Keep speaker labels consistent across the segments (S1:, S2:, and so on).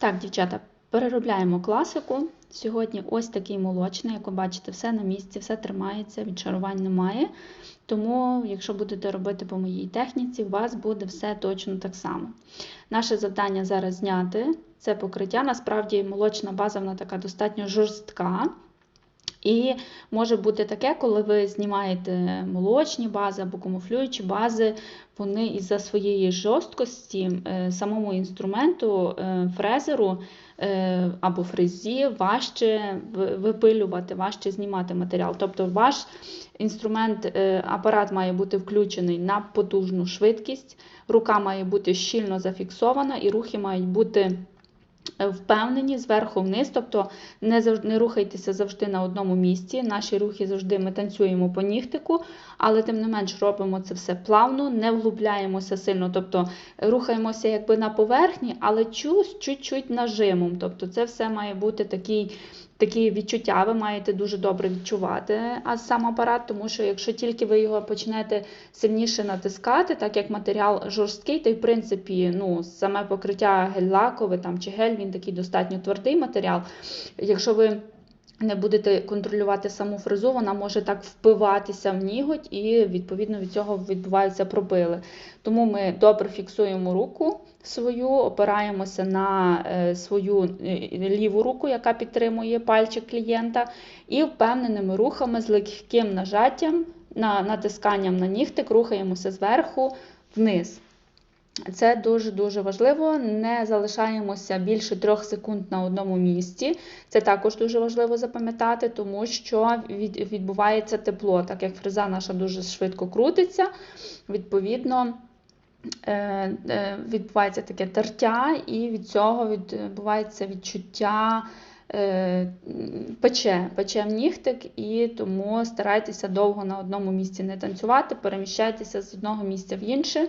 S1: Так, дівчата, переробляємо класику. Сьогодні ось такий молочний, як ви бачите, все на місці, все тримається, відшарувань немає. Тому, якщо будете робити по моїй техніці, у вас буде все точно так само. Наше завдання зараз зняти це покриття. Насправді молочна база вона така достатньо жорстка. І може бути таке, коли ви знімаєте молочні бази або камуфлюючі бази, вони із-за своєї жорсткості е, самому інструменту, е, фрезеру е, або фрезі важче випилювати, важче знімати матеріал. Тобто ваш інструмент, апарат має бути включений на потужну швидкість, рука має бути щільно зафіксована, і рухи мають бути впевнені зверху вниз, тобто не завжди не рухайтеся завжди на одному місці. Наші рухи завжди ми танцюємо по нігтику, але тим не менш робимо це все плавно, не вглубляємося сильно, тобто рухаємося якби на поверхні, але чу- чуть-чуть нажимом. Тобто це все має бути такий. Такі відчуття ви маєте дуже добре відчувати, а сам апарат, тому що якщо тільки ви його почнете сильніше натискати, так як матеріал жорсткий, то й в принципі ну, саме покриття гель-лакове чи гель, він такий достатньо твердий матеріал. Якщо ви не будете контролювати саму фрезу, вона може так впиватися в ніготь, і відповідно від цього відбуваються пробили. Тому ми добре фіксуємо руку свою, опираємося на е, свою е, ліву руку, яка підтримує пальчик клієнта, і впевненими рухами з легким нажаттям, на, натисканням на нігтик, рухаємося зверху вниз. Це дуже-дуже важливо. Не залишаємося більше трьох секунд на одному місці. Це також дуже важливо запам'ятати, тому що відбувається тепло, так як фреза наша дуже швидко крутиться. Відповідно, відбувається таке тертя, і від цього відбувається відчуття. е, Пече, пече в нігтик, і тому старайтеся довго на одному місці не танцювати, переміщайтеся з одного місця в інше.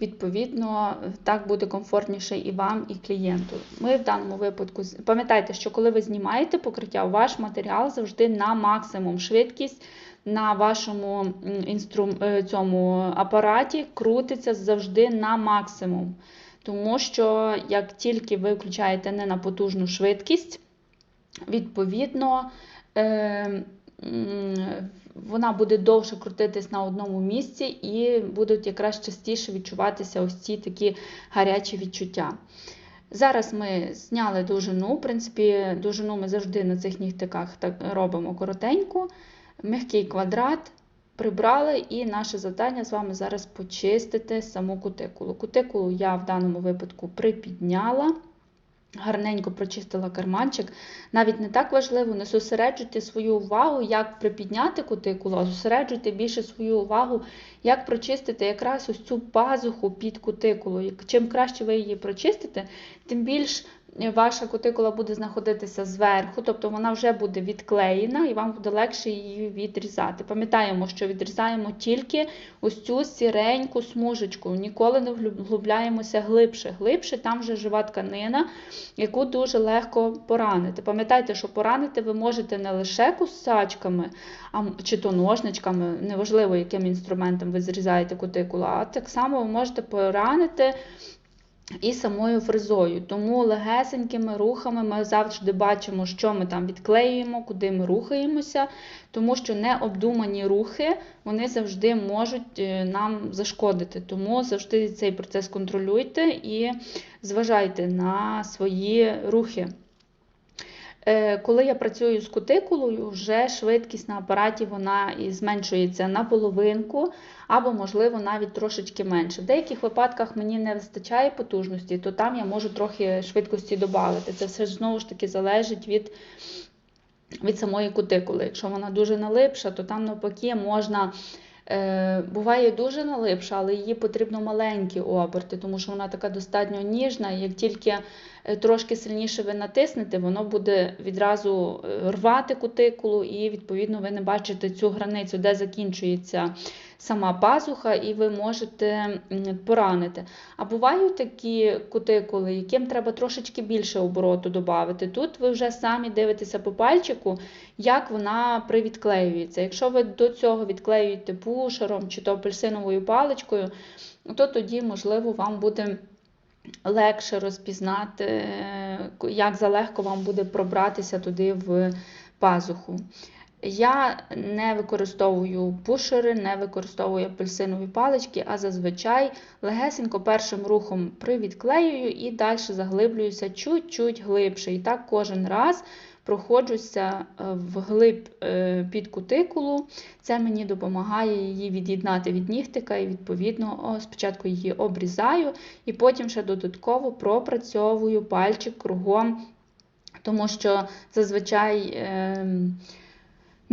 S1: Відповідно, так буде комфортніше і вам, і клієнту. Ми в даному випадку пам'ятайте, що коли ви знімаєте покриття, ваш матеріал завжди на максимум швидкість на вашому м, інструм... е, цьому апараті крутиться завжди на максимум. Тому що як тільки ви включаєте не на потужну швидкість, відповідно. Е... вона буде довше крутитись на одному місці і будуть якраз частіше відчуватися ось ці такі гарячі відчуття. Зараз ми зняли довжину, в принципі, довжину ми завжди на цих нігтиках так робимо коротеньку, м'який квадрат. Прибрали, і наше завдання з вами зараз почистити саму кутикулу. Кутикулу я в даному випадку припідняла. Гарненько прочистила карманчик. Навіть не так важливо, не зосереджуйте свою увагу, як припідняти кутикулу, а зосереджуйте більше свою увагу, як прочистити якраз ось цю пазуху під кутикулою. Чим краще ви її прочистите, тим більш ваша кутикула буде знаходитися зверху, тобто вона вже буде відклеєна і вам буде легше її відрізати. Пам'ятаємо, що відрізаємо тільки ось цю сіреньку смужечку, ніколи не вглубляємося глибше. Глибше там вже жива тканина, яку дуже легко поранити. Пам'ятайте, що поранити ви можете не лише кусачками чи то ножничками, неважливо, яким інструментом ви зрізаєте кутикулу, а так само ви можете поранити і самою фрезою. Тому легесенькими рухами ми завжди бачимо, що ми там відклеюємо, куди ми рухаємося, тому що необдумані рухи вони завжди можуть е, нам зашкодити. Тому завжди цей процес контролюйте і зважайте на свої рухи. Е, Коли я працюю з кутикулою, вже швидкість на апараті вона і зменшується на половинку, або, можливо, навіть трошечки менше. В деяких випадках мені не вистачає потужності, то там я можу трохи швидкості додати. Це все знову ж таки залежить від, від самої кутикули. Якщо вона дуже налипша, то там навпаки можна. Е, буває дуже налипша, але її потрібно маленькі оберти, тому що вона така достатньо ніжна. Як тільки е, трошки сильніше ви натиснете, воно буде відразу е, рвати кутикулу, і відповідно ви не бачите цю границю, де закінчується сама пазуха, і ви можете поранити. А бувають такі кутикули, яким треба трошечки більше обороту додати. Тут ви вже самі дивитеся по пальчику, як вона привідклеюється. Якщо ви до цього відклеюєте пушером чи то апельсиновою паличкою, то тоді, можливо, вам буде легше розпізнати, е, як залегко вам буде пробратися туди в пазуху. Я не використовую пушери, не використовую апельсинові палички, а зазвичай легесенько першим рухом привідклеюю і далі заглиблююся чуть-чуть глибше. І так кожен раз проходжуся е, вглиб е, під кутикулу. Це мені допомагає її від'єднати від нігтика, і, відповідно, спочатку її обрізаю, і потім ще додатково пропрацьовую пальчик кругом, тому що зазвичай.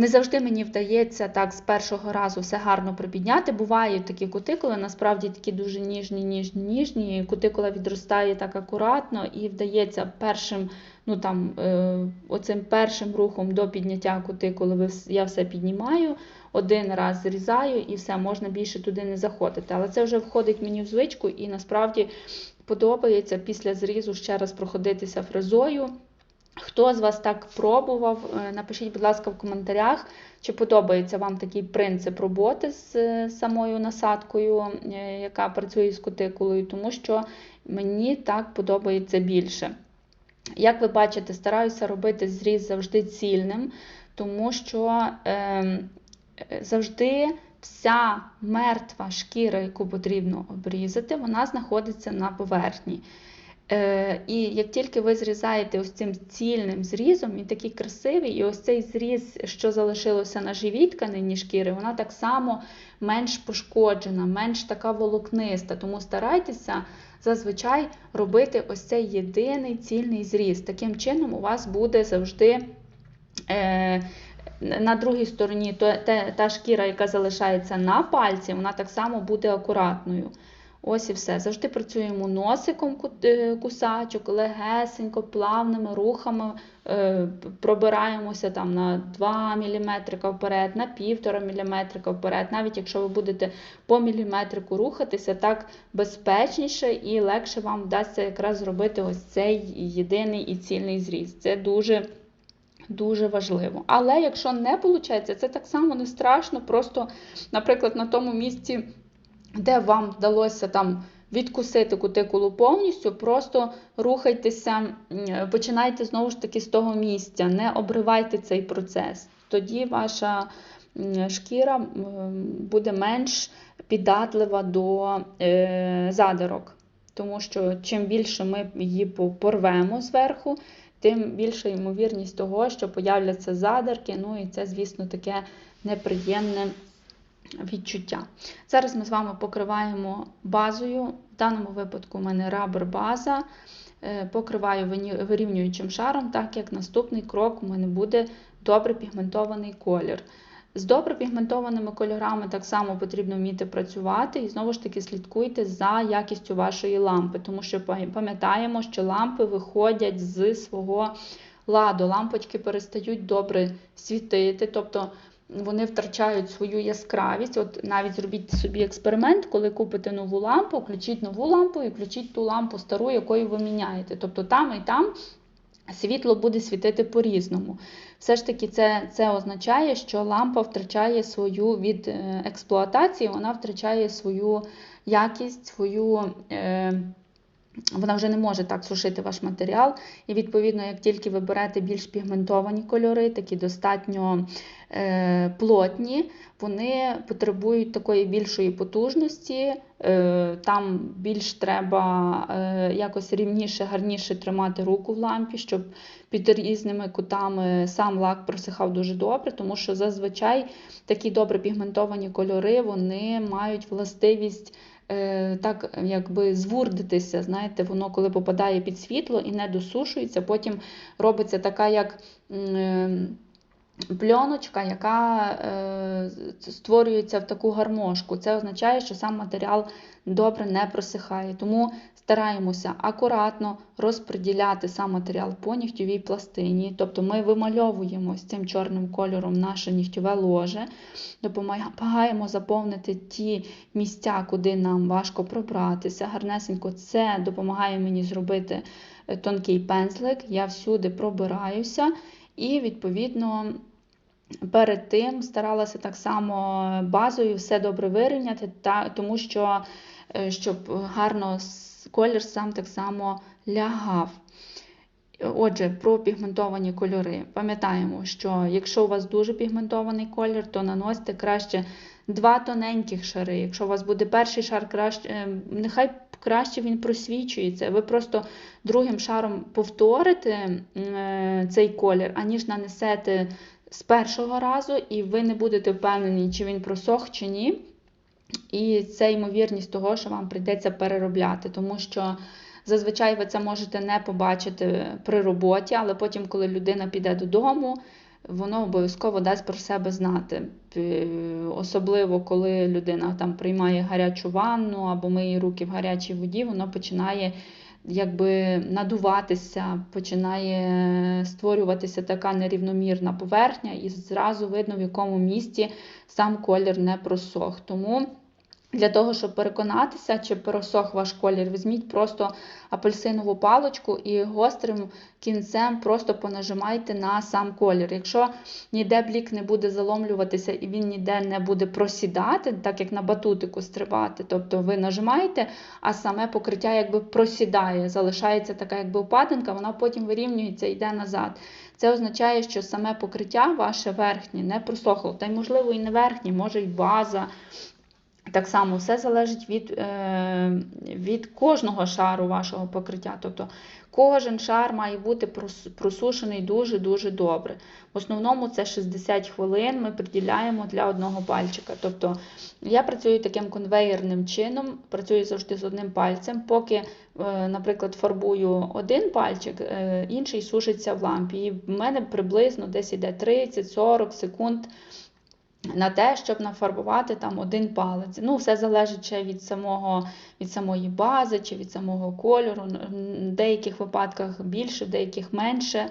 S1: Не завжди мені вдається так з першого разу все гарно припідняти. Бувають такі кутикули, насправді такі дуже ніжні, ніжні, ніжні. Кутикула відростає так акуратно і вдається першим, ну там, е, оцим першим рухом до підняття кутикули я все піднімаю, один раз зрізаю і все, можна більше туди не заходити. Але це вже входить мені в звичку і насправді подобається після зрізу ще раз проходитися фрезою. Хто з вас так пробував, е, напишіть, будь ласка, в коментарях, чи подобається вам такий принцип роботи з е, самою насадкою, е, яка працює з кутикулою, тому що мені так подобається більше. Як ви бачите, стараюся робити зріз завжди цільним, тому що е, завжди вся мертва шкіра, яку потрібно обрізати, вона знаходиться на поверхні. Е, і як тільки ви зрізаєте ось цим цільним зрізом, він такий красивий, і ось цей зріз, що залишилося на живій тканині шкіри, вона так само менш пошкоджена, менш така волокниста. Тому старайтеся зазвичай робити ось цей єдиний цільний зріз. Таким чином, у вас буде завжди. Е, на другій стороні та шкіра, яка залишається на пальці, вона так само буде акуратною. Ось і все. Завжди працюємо носиком е, кусачок, легесенько, плавними рухами е, пробираємося там на 2 мм вперед, на 1,5 мм вперед. Навіть якщо ви будете по міліметрику рухатися, так безпечніше і легше вам вдасться якраз зробити ось цей єдиний і цільний зріз. Це дуже. Дуже важливо. Але якщо не виходить, це так само не страшно. Просто, наприклад, на тому місці де вам вдалося там відкусити кутикулу повністю, просто рухайтеся, починайте знову ж таки з того місця, не обривайте цей процес. Тоді ваша шкіра буде менш піддатлива до е, задирок. Тому що чим більше ми її порвемо зверху, тим більша ймовірність того, що появляться задирки. Ну і це, звісно, таке неприємне відчуття. Зараз ми з вами покриваємо базою. В даному випадку у мене рабер база. Е, покриваю вирівнюючим шаром, так як наступний крок у мене буде добре пігментований колір. З добре пігментованими кольорами так само потрібно вміти працювати, і знову ж таки слідкуйте за якістю вашої лампи, тому що пам'ятаємо, що лампи виходять з свого ладу. Лампочки перестають добре світити. тобто вони втрачають свою яскравість. От навіть зробіть собі експеримент, коли купите нову лампу, включіть нову лампу і включіть ту лампу стару, якою ви міняєте. Тобто там і там світло буде світити по-різному. Все ж таки, це це означає, що лампа втрачає свою від е, експлуатації, вона втрачає свою якість, свою. Е, вона вже не може так сушити ваш матеріал. І, відповідно, як тільки ви берете більш пігментовані кольори, такі достатньо е, плотні, вони потребують такої більшої потужності, е, там більш треба е, якось рівніше, гарніше тримати руку в лампі, щоб під різними кутами сам лак просихав дуже добре, тому що зазвичай такі добре пігментовані кольори вони мають властивість. Е, так якби звурдитися, знаєте, воно коли попадає під світло і не досушується, потім робиться така, як пльоночка, яка е, створюється в таку гармошку. Це означає, що сам матеріал добре не просихає. Тому стараємося акуратно розподіляти сам матеріал по нігтьовій пластині. Тобто ми вимальовуємо з цим чорним кольором наше нігтьове ложе, допомагаємо заповнити ті місця, куди нам важко пробратися. Гарнесенько це допомагає мені зробити е, тонкий пензлик. Я всюди пробираюся і, відповідно, перед тим старалася так само базою все добре вирівняти, тому що, е, щоб гарно колір сам так само лягав. Отже, про пігментовані кольори. Пам'ятаємо, що якщо у вас дуже пігментований колір, то наносите краще два тоненьких шари. Якщо у вас буде перший шар, краще, е, нехай краще він просвічується. Ви просто другим шаром повторите е, цей колір, аніж нанесете з першого разу, і ви не будете впевнені, чи він просох, чи ні. І це ймовірність того, що вам прийдеться переробляти, тому що. Зазвичай ви це можете не побачити при роботі, але потім, коли людина піде додому, воно обов'язково дасть про себе знати. Особливо, коли людина там приймає гарячу ванну або миє руки в гарячій воді, воно починає якби надуватися, починає створюватися така нерівномірна поверхня, і зразу видно, в якому місці сам колір не просох. Тому для того, щоб переконатися, чи просох ваш колір, візьміть просто апельсинову паличку і гострим кінцем просто понажимайте на сам колір. Якщо ніде блік не буде заломлюватися і він ніде не буде просідати, так як на батутику стрибати, тобто ви нажимаєте, а саме покриття якби просідає, залишається така якби впадинка, вона потім вирівнюється і йде назад. Це означає, що саме покриття ваше верхнє не просохло. Та й, можливо, і не верхнє, може й база. Так само все залежить від е, від кожного шару вашого покриття. Тобто кожен шар має бути просушений дуже-дуже добре. В основному це 60 хвилин ми приділяємо для одного пальчика. Тобто я працюю таким конвейерним чином, працюю завжди з одним пальцем. Поки, е, наприклад, фарбую один пальчик, е, інший сушиться в лампі. І в мене приблизно десь іде 30-40 секунд на те, щоб нафарбувати там один палець. Ну, Все залежить ще від самого, від самої бази чи від самого кольору. В деяких випадках більше, в деяких менше.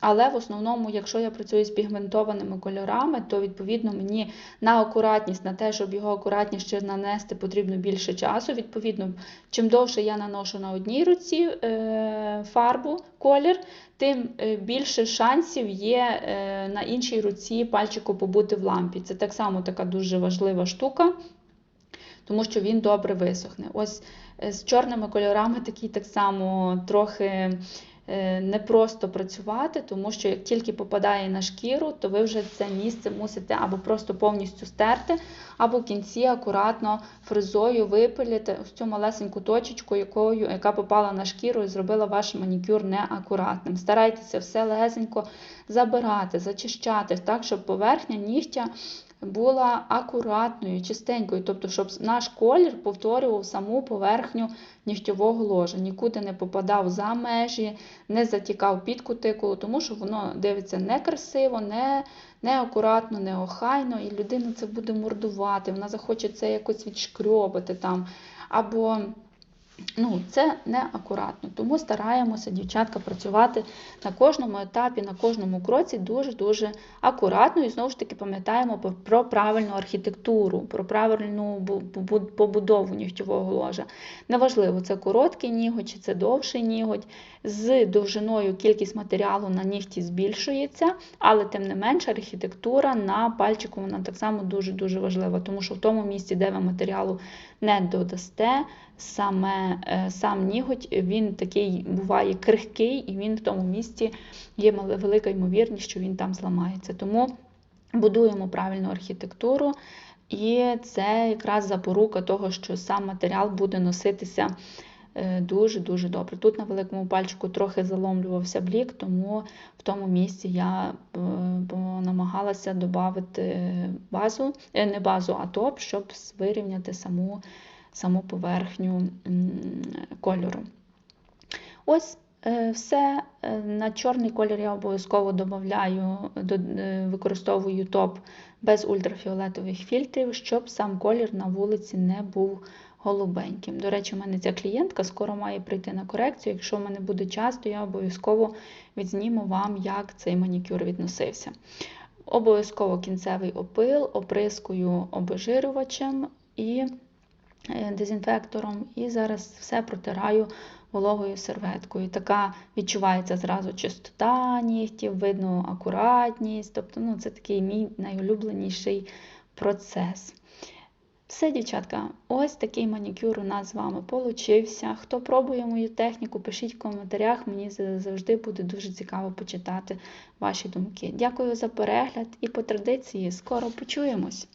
S1: Але в основному, якщо я працюю з пігментованими кольорами, то відповідно мені на акуратність, на те, щоб його акуратніше нанести, потрібно більше часу. Відповідно, чим довше я наношу на одній руці е, фарбу, колір, тим е, більше шансів є е, на іншій руці пальчику побути в лампі. Це так само така дуже важлива штука, тому що він добре висохне. Ось з чорними кольорами такий так само трохи. Е, не просто працювати, тому що як тільки попадає на шкіру, то ви вже це місце мусите або просто повністю стерти, або в кінці акуратно фрезою випилити ось цю малесеньку точечку, якою, яка попала на шкіру і зробила ваш манікюр неакуратним. Старайтеся все легесенько забирати, зачищати, так, щоб поверхня нігтя була акуратною, чистенькою, тобто, щоб наш колір повторював саму поверхню нігтьового ложа, нікуди не попадав за межі, не затікав під кутикулу, тому що воно дивиться некрасиво, не неакуратно, неохайно, і людина це буде мордувати, вона захоче це якось відшкрьобити там. або Ну, Це не акуратно, тому стараємося, дівчатка, працювати на кожному етапі, на кожному кроці дуже-дуже акуратно і знову ж таки пам'ятаємо про правильну архітектуру, про правильну побудову нігтєвого ложа. Неважливо, це короткий ніготь чи це довший ніготь. З довжиною кількість матеріалу на нігті збільшується, але тим не менше архітектура на пальчику вона так само дуже-дуже важлива, тому що в тому місці, де ви матеріалу не додасте, саме е, сам ніготь він такий буває крихкий, і він в тому місці є велика ймовірність, що він там зламається. Тому будуємо правильну архітектуру, і це якраз запорука того, що сам матеріал буде носитися. Дуже-дуже добре. Тут на великому пальчику трохи заломлювався блік, тому в тому місці я е, намагалася додати базу, е, не базу, а топ, щоб вирівняти саму саму поверхню кольору. Ось е, все. Е, на чорний колір я обов'язково додаю, е, використовую топ без ультрафіолетових фільтрів, щоб сам колір на вулиці не був голубеньким. До речі, у мене ця клієнтка скоро має прийти на корекцію. Якщо в мене буде час, то я обов'язково відзніму вам, як цей манікюр відносився. Обов'язково кінцевий опил, оприскую обезжирювачем і дезінфектором, і зараз все протираю вологою серветкою. Така відчувається зразу чистота нігтів, видно акуратність. Тобто ну, це такий мій найулюбленіший процес. Все, дівчатка, ось такий манікюр у нас з вами получився. Хто пробує мою техніку, пишіть в коментарях. Мені завжди буде дуже цікаво почитати ваші думки. Дякую за перегляд і по традиції скоро почуємось.